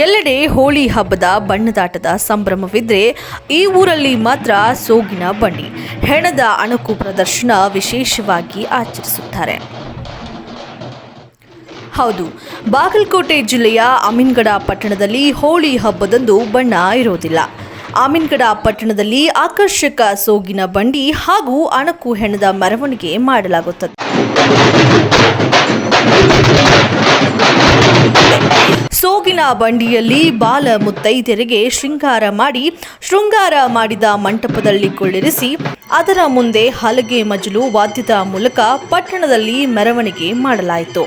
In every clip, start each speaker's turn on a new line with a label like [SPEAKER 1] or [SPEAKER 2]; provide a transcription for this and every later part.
[SPEAKER 1] ಎಲ್ಲೆಡೆ ಹೋಳಿ ಹಬ್ಬದ ಬಣ್ಣದಾಟದ ಸಂಭ್ರಮವಿದ್ರೆ ಈ ಊರಲ್ಲಿ ಮಾತ್ರ ಸೋಗಿನ ಬಂಡಿ ಹೆಣದ ಅಣುಕು ಪ್ರದರ್ಶನ ವಿಶೇಷವಾಗಿ ಆಚರಿಸುತ್ತಾರೆ. ಹೌದು, ಬಾಗಲಕೋಟೆ ಜಿಲ್ಲೆಯ ಅಮೀನ್ಗಡ ಪಟ್ಟಣದಲ್ಲಿ ಹೋಳಿ ಹಬ್ಬದಂದು ಬಣ್ಣ ಇರೋದಿಲ್ಲ. ಅಮೀನ್ಗಡ ಪಟ್ಟಣದಲ್ಲಿ ಆಕರ್ಷಕ ಸೋಗಿನ ಬಂಡಿ ಹಾಗೂ ಅಣಕು ಹೆಣದ ಮೆರವಣಿಗೆ ಮಾಡಲಾಗುತ್ತದೆ. ಬಂಡಿಯಲ್ಲಿ ಬಾಲ ಮುತ್ತೈದೆಯರಿಗೆ ಶೃಂಗಾರ ಮಾಡಿ ಶೃಂಗಾರ ಮಾಡಿದ ಮಂಟಪದಲ್ಲಿ ಕುಳ್ಳಿರಿಸಿ, ಅದರ ಮುಂದೆ ಹಲಗೆ ಮಜಲು ವಾದ್ಯದ ಮೂಲಕ ಪಟ್ಟಣದಲ್ಲಿ ಮೆರವಣಿಗೆ ಮಾಡಲಾಯಿತು.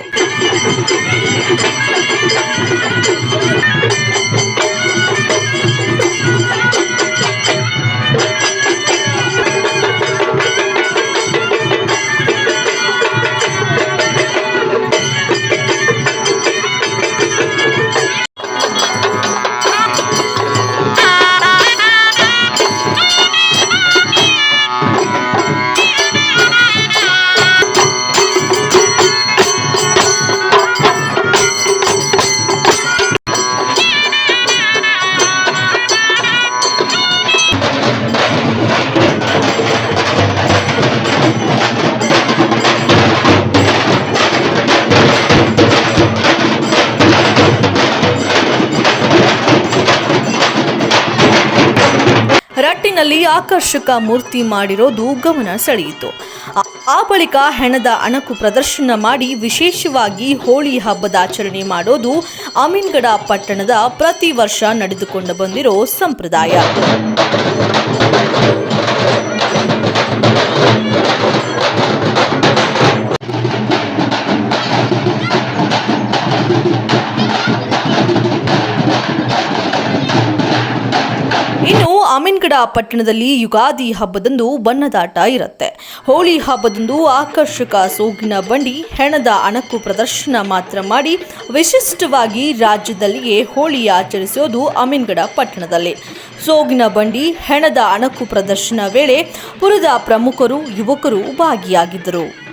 [SPEAKER 1] ರಟ್ಟಿನಲ್ಲಿ ಆಕರ್ಷಕ ಮೂರ್ತಿ ಮಾಡಿರೋದು ಗಮನ ಸೆಳೆಯಿತು. ಆ ಬಳಿಕ ಹೆಣದ ಅಣಕು ಪ್ರದರ್ಶನ ಮಾಡಿ ವಿಶೇಷವಾಗಿ ಹೋಳಿ ಹಬ್ಬದ ಆಚರಣೆ ಮಾಡೋದು ಅಮೀನ್ಗಡ ಪಟ್ಟಣದ ಪ್ರತಿ ವರ್ಷ ನಡೆದುಕೊಂಡು ಬಂದಿರೋ ಸಂಪ್ರದಾಯ. ಅಮೀನ್ಗಡ ಪಟ್ಟಣದಲ್ಲಿ ಯುಗಾದಿ ಹಬ್ಬದಂದು ಬಣ್ಣದಾಟ ಇರುತ್ತೆ. ಹೋಳಿ ಹಬ್ಬದಂದು ಆಕರ್ಷಕ ಸೋಗಿನ ಬಂಡಿ, ಹೆಣದ ಅಣಕು ಪ್ರದರ್ಶನ ಮಾತ್ರ ಮಾಡಿ ವಿಶಿಷ್ಟವಾಗಿ ರಾಜ್ಯದಲ್ಲಿಯೇ ಹೋಳಿ ಆಚರಿಸೋದು ಅಮೀನ್ಗಡ ಪಟ್ಟಣದಲ್ಲಿ. ಸೋಗಿನ ಬಂಡಿ, ಹೆಣದ ಅಣಕು ಪ್ರದರ್ಶನ ವೇಳೆ ಪುರದ ಪ್ರಮುಖರು, ಯುವಕರು ಭಾಗಿಯಾಗಿದ್ದರು.